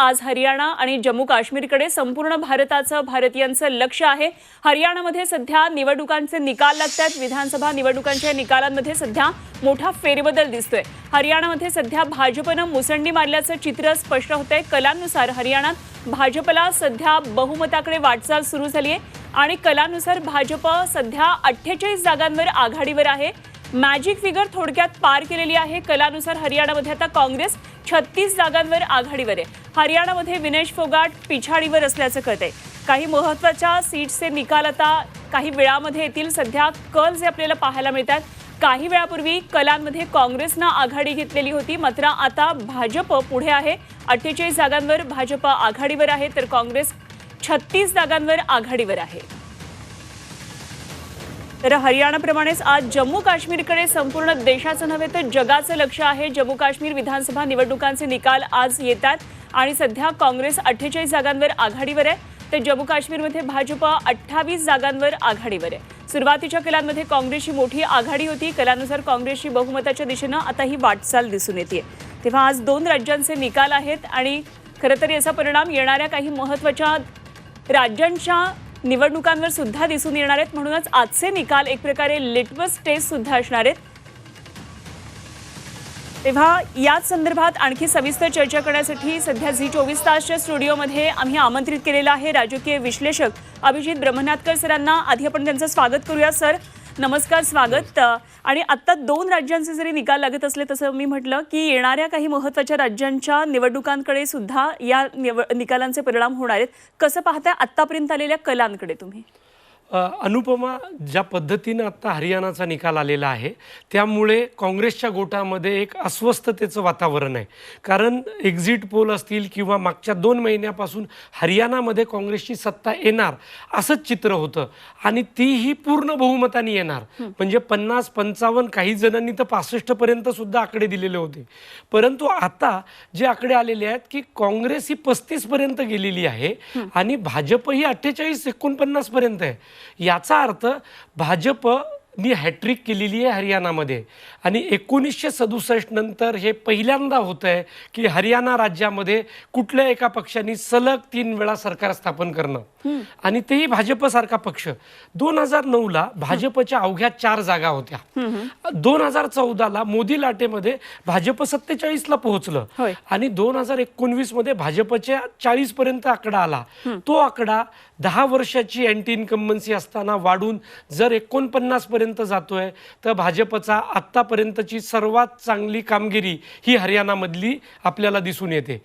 आज हरियाणा आणि जम्मू काश्मीरकडे संपूर्ण भारताचं भारतीयांचं लक्ष आहे. हरियाणामध्ये सध्या निवडणुकांचे निकाल लागतात विधानसभा निवडणुकांच्या निकालांमध्ये सध्या मोठा फेरबदल दिसतोय. हरियाणामध्ये सध्या भाजपनं मुसंडी मारल्याचं चित्र स्पष्ट होतंय. कलांनुसार हरियाणात भाजपला सध्या बहुमताकडे वाटचाल सुरू झाली आहे आणि कलानुसार भाजप सध्या अठ्ठेचाळीस जागांवर आघाडीवर आहे. मॅजिक फिगर थोडक्यात पार केलेली आहे. कलानुसार हरियाणामध्ये आता काँग्रेस छत्तीस जागांवर आघाडीवर आहे. हरियाणामध्ये विनेश फोगाट पिछाडीवर असल्याचं कळत आहे काही महत्त्वाच्या सीट्सचे निकाल आता काही वेळामध्ये येतील. सध्या कल जे आपल्याला पाहायला मिळतात. काही वेळापूर्वी कलांमध्ये काँग्रेसनं आघाडी घेतलेली होती. मात्र आता भाजप पुढे आहे. अठ्ठेचाळीस जागांवर भाजप आघाडीवर आहे. तर काँग्रेस छत्तीस जागांवर आघाडीवर आहे. तर हरियाणाप्रमाणेच आज जम्मू काश्मीरकडे संपूर्ण देशाचं नव्हे तर जगाचं लक्ष आहे. जम्मू काश्मीर विधानसभा निवडणुकांचे निकाल आज येतात आणि सध्या काँग्रेस अठ्ठेचाळीस जागांवर आघाडीवर आहे. तर जम्मू काश्मीरमध्ये भाजप अठ्ठावीस जागांवर आघाडीवर आहे. सुरुवातीच्या कलांमध्ये काँग्रेसची मोठी आघाडी होती. कलानुसार काँग्रेसची बहुमताच्या दिशेनं आता ही वाटचाल दिसून येते. तेव्हा आज दोन राज्यांचे निकाल आहेत आणि खरं तर याचा परिणाम येणाऱ्या काही महत्त्वाच्या राज्यांच्या निवडणुकांवर सुद्धा दिसून येणार आहेत. म्हणूनच आजचे निकाल एक प्रकारे लिटवस टेस्ट सुद्धा असणार आहेत. तेव्हा याच संदर्भात आणखी सविस्तर चर्चा करण्यासाठी सध्या झी चोवीस तासच्या स्टुडिओमध्ये आम्ही आमंत्रित केलेलं आहे राजकीय विश्लेषक अभिजित ब्रह्मनाथकर सरांना. आधी आपण त्यांचं स्वागत करूया सर. नमस्कार स्वागत. आणि आत्ता दोन राज्यांचे जरी निकाल लागत असले तसं मी म्हटलं की येणाऱ्या काही महत्त्वाच्या राज्यांच्या निवडणुकांकडे सुद्धा या निव निकालांचे परिणाम होणार आहेत. कसं पाहताय आत्तापर्यंत आलेल्या कलांकडे तुम्ही? अनुपमा ज्या पद्धतीनं आत्ता हरियाणाचा निकाल आलेला आहे त्यामुळे काँग्रेसच्या गोटामध्ये एक अस्वस्थतेचं वातावरण आहे. कारण एक्झिट पोल असतील किंवा मागच्या दोन महिन्यापासून हरियाणामध्ये काँग्रेसची सत्ता येणार असंच चित्र होतं. आणि तीही पूर्ण बहुमताने येणार. म्हणजे पन्नास पंचावन्न काही जणांनी तर पासष्टपर्यंत सुद्धा आकडे दिलेले होते. परंतु आता जे आकडे आलेले आहेत की काँग्रेस ही पस्तीसपर्यंत गेलेली आहे आणि भाजप ही अठ्ठेचाळीस एकोणपन्नास पर्यंत आहे. याचा अर्थ भाजप नी हॅट्रिक केलेली आहे हरियाणामध्ये. आणि एकोणीसशे सदुसष्ट नंतर हे पहिल्यांदा होत आहे की हरियाणा राज्यामध्ये कुठल्या एका पक्षाने सलग तीन वेळा सरकार स्थापन करणं. आणि तेही भाजपसारखा पक्ष. दोन हजार नऊला भाजपच्या अवघ्या चार जागा होत्या. दोन हजार चौदाला मोदी लाटेमध्ये भाजप सत्तेचाळीसला पोहोचलं. आणि दोन हजार एकोणवीसमध्ये भाजपच्या चाळीस पर्यंत आकडा आला. तो आकडा दहा वर्षाची अँटी इन्कम्बन्सी असताना वाढून जर एकोणपन्नास पर्यंत जातोय तर भाजपचा आतापर्यंतची सर्वात चांगली कामगिरी ही हरियाणामधली आपल्याला दिसून येते.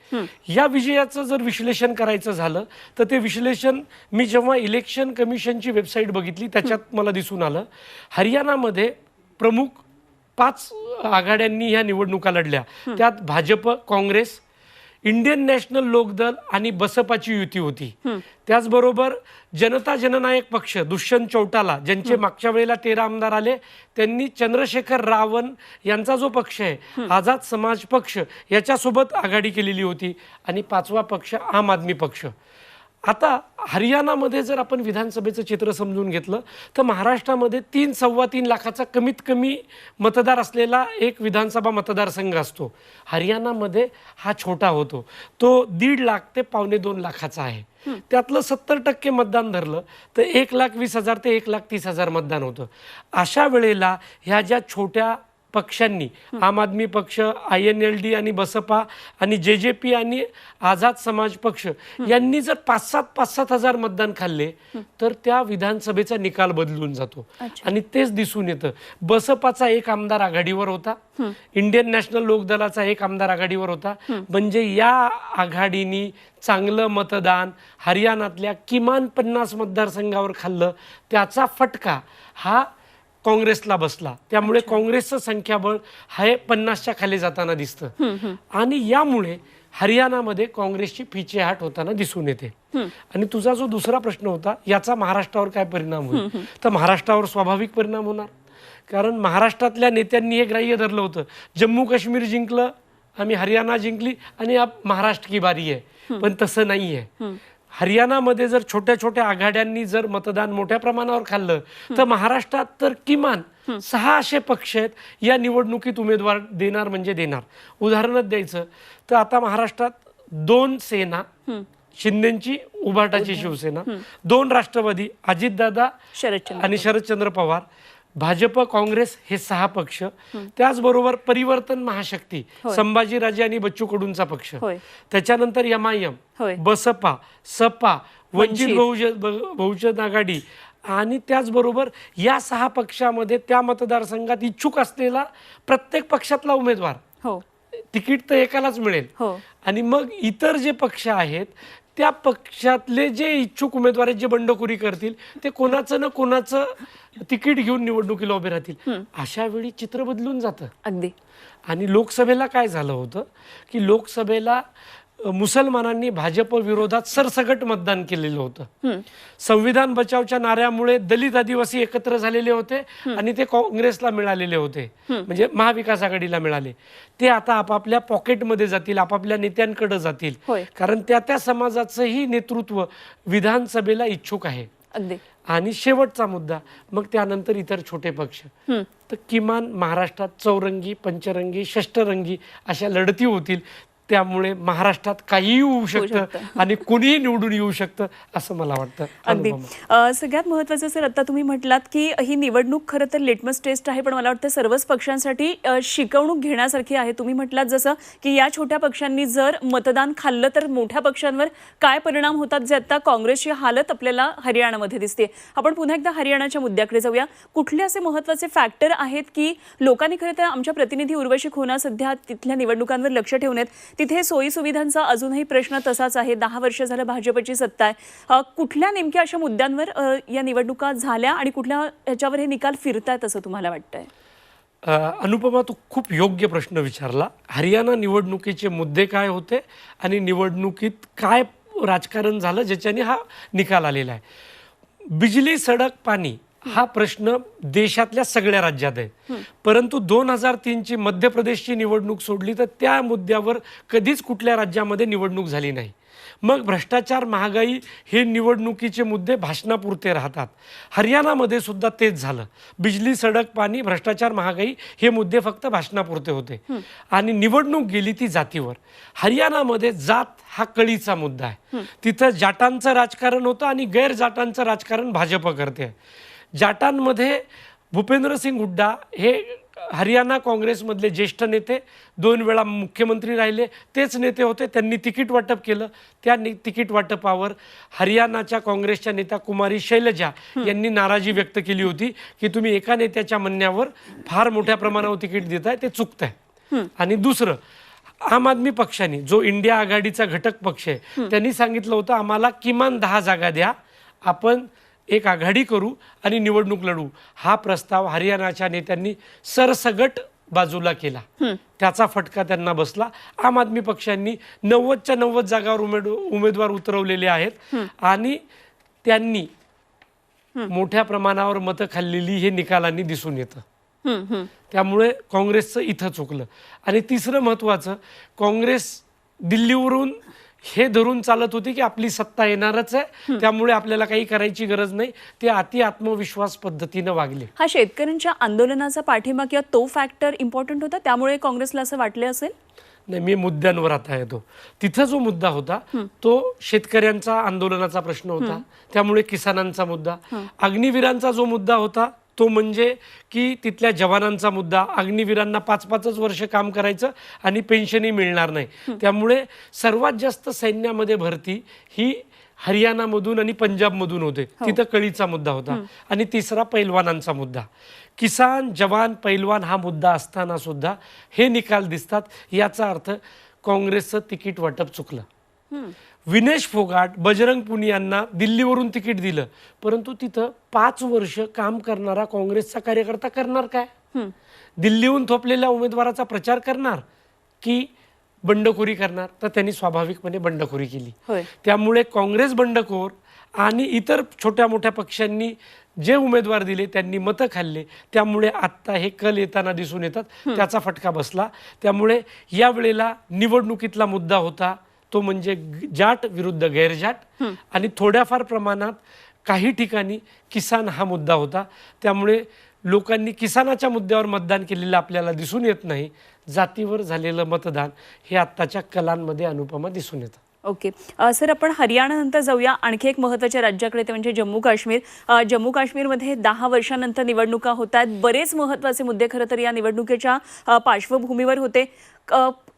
या विजयाचं जर विश्लेषण करायचं झालं तर ते विश्लेषण मी जेव्हा इलेक्शन कमिशनची वेबसाईट बघितली त्याच्यात मला दिसून आलं हरियाणामध्ये प्रमुख पाच आघाड्यांनी ह्या निवडणुका लढल्या. त्यात Bhajap Congress Indian national Lok Dal आणि बसपाची युती होती. त्याचबरोबर जनता जननायक पक्ष दुष्यंत चौटाला ज्यांचे मागच्या वेळेला तेरा आमदार आले त्यांनी चंद्रशेखर रावण यांचा जो पक्ष आहे आझाद समाज पक्ष याच्यासोबत आघाडी केलेली होती आणि पाचवा पक्ष आम आदमी पक्ष. आता हरियाणामध्ये जर आपण विधानसभेचं चित्र समजून घेतलं तर महाराष्ट्रामध्ये तीन सव्वा तीन लाखाचा कमीत कमी मतदार असलेला एक विधानसभा मतदारसंघ असतो. हरियाणामध्ये हा छोटा होतो. तो दीड लाख ते पावणे दोन लाखाचा आहे. त्यातलं सत्तर टक्के मतदान धरलं तर एक लाख वीस हजार ते एक लाख तीस हजार मतदान होतं. अशा वेळेला ह्या ज्या छोट्या पक्षांनी. आम आदमी पक्ष आय एन एल डी आणि बसपा आणि जे जे पी आणि आझाद समाज पक्ष यांनी जर पाच सात पाच सात हजार मतदान खाल्ले तर त्या विधानसभेचा निकाल बदलून जातो. आणि तेच दिसून येतं. बसपाचा एक आमदार आघाडीवर होता. इंडियन नॅशनल लोकदलाचा एक आमदार आघाडीवर होता. म्हणजे या आघाडीनी चांगलं मतदान हरियाणातल्या किमान पन्नास मतदारसंघावर खाल्लं त्याचा फटका हा काँग्रेसला बसला. त्यामुळे काँग्रेसचं संख्याबळ हे पन्नासच्या खाली जाताना दिसतं. आणि यामुळे हरियाणामध्ये काँग्रेसची पिछेहाट होताना दिसून येते. आणि तुझा जो दुसरा प्रश्न होता याचा महाराष्ट्रावर काय परिणाम होईल? तर महाराष्ट्रावर स्वाभाविक परिणाम होणार. कारण महाराष्ट्रातल्या नेत्यांनी हे ग्राह्य धरलं होतं. जम्मू काश्मीर जिंकलं आम्ही हरियाणा जिंकली आणि महाराष्ट्र की बारी आहे. पण तसं नाही आहे हरियाणामध्ये जर छोट्या छोट्या आघाड्यांनी जर मतदान मोठ्या प्रमाणावर खाल्लं तर महाराष्ट्रात तर किमान सहा असे पक्ष आहेत. या निवडणुकीत उमेदवार देणार म्हणजे देणार. उदाहरणच द्यायचं तर आता महाराष्ट्रात दोन सेना शिंदेची उभाटाची शिवसेना दोन राष्ट्रवादी अजितदादा आणि शरदचंद्र पवार. भाजप काँग्रेस हे सहा पक्ष. त्याचबरोबर परिवर्तन महाशक्ती संभाजीराजे आणि बच्चू कडूंचा पक्ष. त्याच्यानंतर एम आय होय. एम बसपा सपा वंचित. बहुजन बहुजन आघाडी आणि त्याचबरोबर या सहा पक्षामध्ये त्या मतदारसंघात इच्छुक असलेला प्रत्येक पक्षातला उमेदवार. हो. तिकीट तर एकालाच मिळेल. हो. आणि मग इतर जे पक्ष आहेत त्या पक्षातले जे इच्छुक उमेदवार आहेत जे बंडखोरी करतील ते कोणाचं ना कोणाचं तिकीट घेऊन निवडणुकीला उभे राहतील. अशा वेळी चित्र बदलून जातं. अगदी. आणि लोकसभेला काय झालं होतं? की लोकसभेला मुसलमानांनी भाजप विरोधात सरसगट मतदान केलेलं होतं. संविधान बचावच्या नाऱ्यामुळे दलित आदिवासी एकत्र झालेले होते आणि ते काँग्रेसला मिळालेले होते. म्हणजे महाविकास आघाडीला मिळाले. ते आता आपापल्या पॉकेटमध्ये जातील आपापल्या नेत्यांकडे जातील. कारण त्या त्या समाजाचंही नेतृत्व विधानसभेला इच्छुक आहे. आणि शेवटचा मुद्दा मग त्यानंतर इतर छोटे पक्ष. तर किमान महाराष्ट्रात चौरंगी पंचरंगी षष्टरंगी अशा लढती होतील. त्यामुळे महाराष्ट्रात काहीही होऊ शकतं आणि कुणीही निवडून येऊ शकतं असं मला वाटतं. अगदी. सगळ्यात महत्वाचं सर आता तुम्ही म्हटलात की ही निवडणूक खरं तर लेटमस टेस्ट आहे पण मला वाटतं सर्वच पक्षांसाठी शिकवणूक घेण्यासारखी आहे. तुम्ही म्हटलात जसं की या छोट्या पक्षांनी जर मतदान खाल्लं तर मोठ्या पक्षांवर काय परिणाम होतात जे आता काँग्रेसची हालत आपल्याला हरियाणामध्ये दिसते आपण पुन्हा एकदा हरियाणाच्या मुद्द्याकडे जाऊया. कुठले असे महत्त्वाचे फॅक्टर आहेत की लोकांनी खरं तर आमच्या प्रतिनिधी उर्वशी खोना सध्या तिथल्या निवडणुकांवर लक्ष ठेवून आहेत? तिथे सोयीसुविधांचा अजूनही प्रश्न तसाच आहे. दहा वर्ष झालं भाजपची सत्ता आहे. कुठल्या नेमक्या अशा मुद्द्यांवर या निवडणुका झाल्या आणि कुठल्या ह्याच्यावर हे निकाल फिरतायत असं तुम्हाला वाटतंय? अनुपमा तू खूप योग्य प्रश्न विचारला. हरियाणा निवडणुकीचे मुद्दे काय होते आणि निवडणुकीत काय राजकारण झालं ज्याच्याने हा निकाल आलेला आहे? बिजली सडक पाणी हा प्रश्न देशातल्या सगळ्या राज्यात आहे. परंतु दोन हजार तीनची मध्य प्रदेशची निवडणूक सोडली तर त्या मुद्द्यावर कधीच कुठल्या राज्यामध्ये निवडणूक झाली नाही. मग भ्रष्टाचार महागाई हे निवडणुकीचे मुद्दे भाषणापुरते राहतात. हरियाणामध्ये सुद्धा तेच झालं. बिजली सडक पाणी भ्रष्टाचार महागाई हे मुद्दे फक्त भाषणापुरते होते. आणि निवडणूक गेली ती जातीवर. हरियाणामध्ये जात हा कळीचा मुद्दा आहे. तिथं जाटांचं राजकारण होतं आणि गैर जाटांचं राजकारण भाजप करते. जाटांमध्ये भूपेंद्र सिंग हुड्डा हे हरियाणा काँग्रेसमधले ज्येष्ठ नेते दोन वेळा मुख्यमंत्री राहिले. तेच नेते होते. त्यांनी तिकीट वाटप केलं. त्या नि- तिकीट वाटपावर हरियाणाच्या काँग्रेसच्या नेत्या कुमारी शैलजा यांनी नाराजी व्यक्त केली होती की तुम्ही एका नेत्याच्या म्हणण्यावर फार मोठ्या प्रमाणावर तिकीट देताय ते चुकतंय. आणि दुसरं आम आदमी पक्षाने जो इंडिया आघाडीचा घटक पक्ष आहे त्यांनी सांगितलं होतं आम्हाला किमान दहा जागा द्या. आपण एक आघाडी करू आणि निवडणूक लढू. हा प्रस्ताव हरियाणाच्या नेत्यांनी सरसगट बाजूला केला. त्याचा फटका त्यांना बसला. आम आदमी पक्षांनी नव्वदच्या नव्वद जागावर उमेद उमेदवार उतरवलेले आहेत. आणि त्यांनी मोठ्या प्रमाणावर मतं खाल्लेली हे निकालांनी दिसून येतं. त्यामुळे काँग्रेसचं इथं चुकलं. आणि तिसरं महत्त्वाचं काँग्रेस दिल्लीवरून हे धरून चालत होती की आपली सत्ता येणारच आहे. त्यामुळे आपल्याला काही करायची गरज नाही. ते अति आत्मविश्वास पद्धतीनं वागले. हा शेतकऱ्यांच्या आंदोलनाचा पाठिंबा किंवा तो फॅक्टर इम्पॉर्टंट होता त्यामुळे काँग्रेसला असं वाटले असेल? नाही मी मुद्द्यांवर आता येतो. तिथं जो मुद्दा होता तो शेतकऱ्यांचा आंदोलनाचा प्रश्न होता. त्यामुळे किसानांचा मुद्दा. अग्निवीरांचा जो मुद्दा होता तो म्हणजे की तिथल्या जवानांचा मुद्दा अग्निवीरांना पाच पाचच वर्ष काम करायचं आणि पेन्शनही मिळणार नाही. त्यामुळे सर्वात जास्त सैन्यामध्ये भरती ही हरियाणामधून आणि पंजाबमधून होते. तिथं कळीचा मुद्दा होता आणि तिसरा पैलवानांचा मुद्दा. किसान जवान पैलवान हा मुद्दा असताना सुद्धा हे निकाल दिसतात. याचा अर्थ काँग्रेसचं तिकीट वाटप चुकलं. विनेश फोगाट बजरंग पुनियांना दिल्लीवरून तिकीट दिलं. परंतु तिथं पाच वर्ष काम करणारा काँग्रेसचा कार्यकर्ता करणार काय? दिल्लीहून थोपलेल्या उमेदवाराचा प्रचार करणार की बंडखोरी करणार? तर त्यांनी स्वाभाविकपणे बंडखोरी केली. त्यामुळे काँग्रेस बंडखोर आणि इतर छोट्या मोठ्या पक्षांनी जे उमेदवार दिले त्यांनी मतं खाल्ले. त्यामुळे आत्ता हे कल येताना दिसून येतात. त्याचा फटका बसला. त्यामुळे या वेळेला निवडणुकीतला मुद्दा होता. तो म्हणजे जाट विरुद्ध गैरजाट. आणि थोड्याफार प्रमाणात काही ठिकाणी किसान हा मुद्दा होता. त्यामुळे लोकांनी किसानाच्या मुद्द्यावर मतदान केलेलं आपल्याला दिसून येत नाही. जातीवर झालेलं मतदान हे आत्ताच्या कलांमध्ये अनुपमा दिसून येतं. ओके सर आपण हरियाणानंतर जाऊया. आणखी एक महत्त्वाच्या राज्याकडे ते म्हणजे जम्मू काश्मीर. अ, जम्मू काश्मीरमध्ये दहा वर्षानंतर निवडणुका होत आहेत बरेच महत्त्वाचे मुद्दे खरं तर या निवडणुकीच्या अ, पार्श्वभूमीवर होते.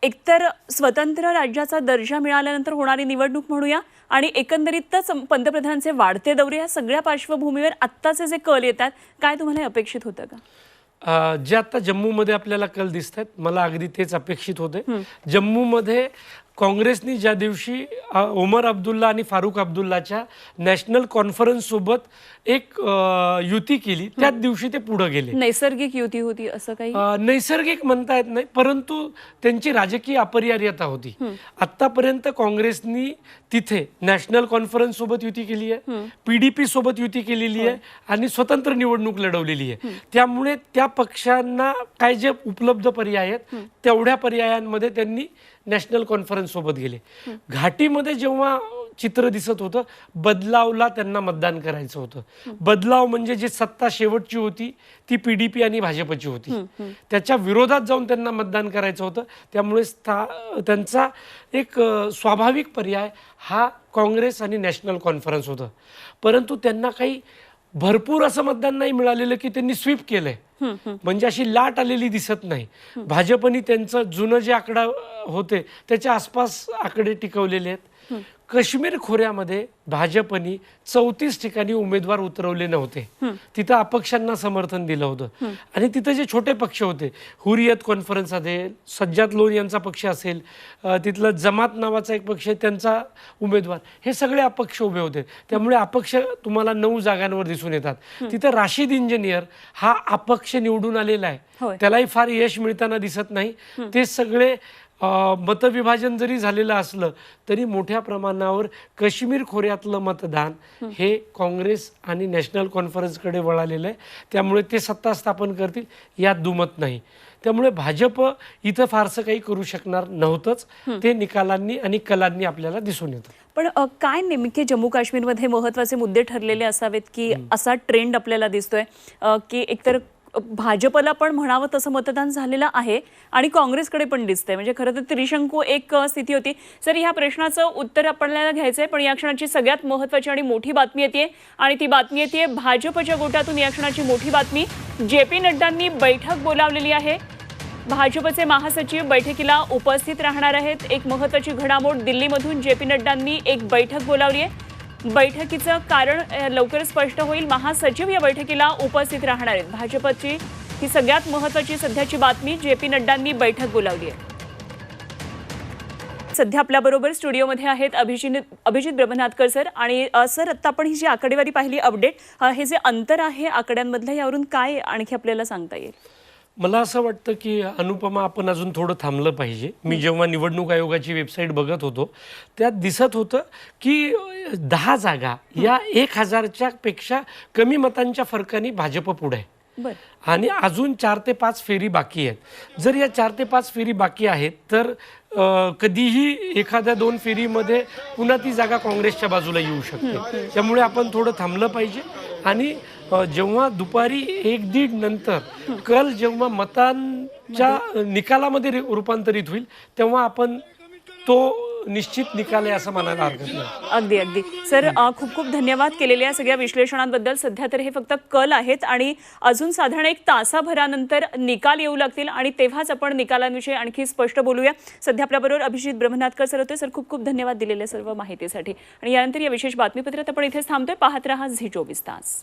एकतर स्वतंत्र राज्याचा दर्जा मिळाल्यानंतर होणारी निवडणूक म्हणूया आणि एकंदरीतच पंतप्रधानांचे वाढते दौरे या सगळ्या पार्श्वभूमीवर आत्ताचे जे कल येतात काय तुम्हाला अपेक्षित होतं का? जे आता जम्मूमध्ये आपल्याला कल दिसत आहेत मला अगदी तेच अपेक्षित होते. जम्मूमध्ये काँग्रेसनी ज्या दिवशी उमर अब्दुल्ला आणि फारुख अब्दुल्लाच्या नॅशनल कॉन्फरन्ससोबत एक युती केली. त्याच दिवशी ते पुढे गेले. नैसर्गिक युती होती असं काही? नैसर्गिक म्हणता येत नाही परंतु त्यांची राजकीय अपरिहार्यता होती. आतापर्यंत काँग्रेसनी तिथे नॅशनल कॉन्फरन्स सोबत युती केली आहे पीडीपी सोबत युती केलेली आहे आणि स्वतंत्र निवडणूक लढवलेली आहे. त्यामुळे त्या पक्षांना काय जे उपलब्ध पर्याय आहेत तेवढ्या पर्यायांमध्ये त्यांनी नॅशनल कॉन्फरन्स सोबत गेले. घाटीमध्ये जेव्हा चित्र दिसत होतं. बदलावला त्यांना मतदान करायचं होतं. बदलाव म्हणजे जी सत्ता शेवटची होती ती पीडीपी आणि भाजपची होती. त्याच्या विरोधात जाऊन त्यांना मतदान करायचं होतं. त्यामुळे स्था- त्यांचा एक स्वाभाविक पर्याय हा काँग्रेस आणि नॅशनल कॉन्फरन्स होतं. परंतु त्यांना काही भरपूर असं मतदान नाही मिळालेलं की त्यांनी स्वीप केलंय. म्हणजे अशी लाट आलेली दिसत नाही. भाजपनी त्यांचं जुनं जे आकडा होते त्याच्या आसपास आकडे टिकवलेले आहेत. काश्मीर खोऱ्यामध्ये भाजपनी चौतीस ठिकाणी उमेदवार उतरवले नव्हते. तिथं अपक्षांना समर्थन दिलं होतं. आणि तिथं जे छोटे पक्ष होते हुरियत कॉन्फरन्स असेल सज्जाद लोन यांचा पक्ष असेल तिथलं जमात नावाचा एक पक्ष त्यांचा उमेदवार हे सगळे अपक्ष उभे होते. त्यामुळे अपक्ष तुम्हाला नऊ जागांवर दिसून येतात. तिथं राशीद इंजिनियर हा अपक्ष निवडून आलेला आहे. त्यालाही फार यश मिळताना दिसत नाही. ते सगळे मतविभाजन जरी झालेलं असलं तरी मोठ्या प्रमाणावर काश्मीर खोऱ्यातलं मतदान हे. काँग्रेस आणि नॅशनल कॉन्फरन्सकडे वळालेलं आहे. त्यामुळे ते सत्ता स्थापन करतील यात दुमत नाही. त्यामुळे भाजप इथं फारसं काही करू शकणार नव्हतंच. ते निकालांनी आणि कलांनी आपल्याला दिसून येतं. पण काय नेमके जम्मू काश्मीरमध्ये महत्त्वाचे मुद्दे ठरलेले असावेत की असा ट्रेंड आपल्याला दिसतोय? की एकतर भाजपला पण म्हणावं तसं मतदान झालेलं आहे आणि काँग्रेसकडे पण दिसतंय. म्हणजे खरं तर त्रिशंकू एक स्थिती होती. सर ह्या प्रश्नाचं उत्तर आपल्याला घ्यायचं आहे पण या क्षणाची सगळ्यात महत्वाची आणि मोठी बातमी येते. आणि ती बातमी येते भाजपच्या गोटातून या क्षणाची मोठी बातमी. जे पी नड्डांनी बैठक बोलावलेली आहे. भाजपचे महासचिव बैठकीला उपस्थित राहणार आहेत. एक महत्वाची घडामोड दिल्लीमधून जे पी नड्डांनी एक बैठक बोलावली आहे. बैठकीचं कारण लवकर स्पष्ट होईल. महासचिव या बैठकीला उपस्थित राहणार आहेत. भाजपची ही सगळ्यात महत्वाची सध्याची बातमी जे पी नड्डांनी बैठक बोलावली आहे. सध्या आपल्याबरोबर स्टुडिओमध्ये आहेत अभिजित अभिजित ब्रह्मनाथकर सर आणि सर आत्ता आपण ही जी आकडेवारी पाहिली अपडेट हे जे अंतर आहे आकड्यांमधलं यावरून काय आणखी आपल्याला सांगता येईल? मला असं वाटतं की अनुपमा आपण अजून थोडं थांबलं पाहिजे. मी जेव्हा निवडणूक आयोगाची वेबसाईट बघत होतो त्यात दिसत होतं की दहा जागा या एक हजारच्या पेक्षा कमी मतांच्या फरकाने भाजप पुढे आहे. आणि अजून चार ते पाच फेरी बाकी आहेत. जर या चार ते पाच फेरी बाकी आहेत तर कधीही एखाद्या दोन फेरीमध्ये पुन्हा ती जागा काँग्रेसच्या बाजूला येऊ शकते. त्यामुळे आपण थोडं थांबलं पाहिजे. आणि जेव्हा दुपारी एक दीड नंतर कल जेव्हा मतांच्या निकालामध्ये रूपांतरित होईल तेव्हा आपण तो निश्चित निकाल आहे असं म्हणायला हरकत नाही अगदी अगदी. सर खूप खूप धन्यवाद केलेल्या सगळ्या विश्लेषणांबद्दल. सध्या तर हे फक्त कल आहेत आणि अजून साधारण एक तासाभरानंतर निकाल येऊ लागतील आणि तेव्हाच आपण निकालांविषयी आणखी स्पष्ट बोलूया. सध्या आपल्याबरोबर अभिजित ब्रह्मनाथकर सर होते. सर खूप खूप धन्यवाद दिलेल्या सर्व माहितीसाठी. आणि यानंतर या विशेष बातमीपत्रात आपण इथेच थांबतोय. पाहत रहा झी चोवीस तास.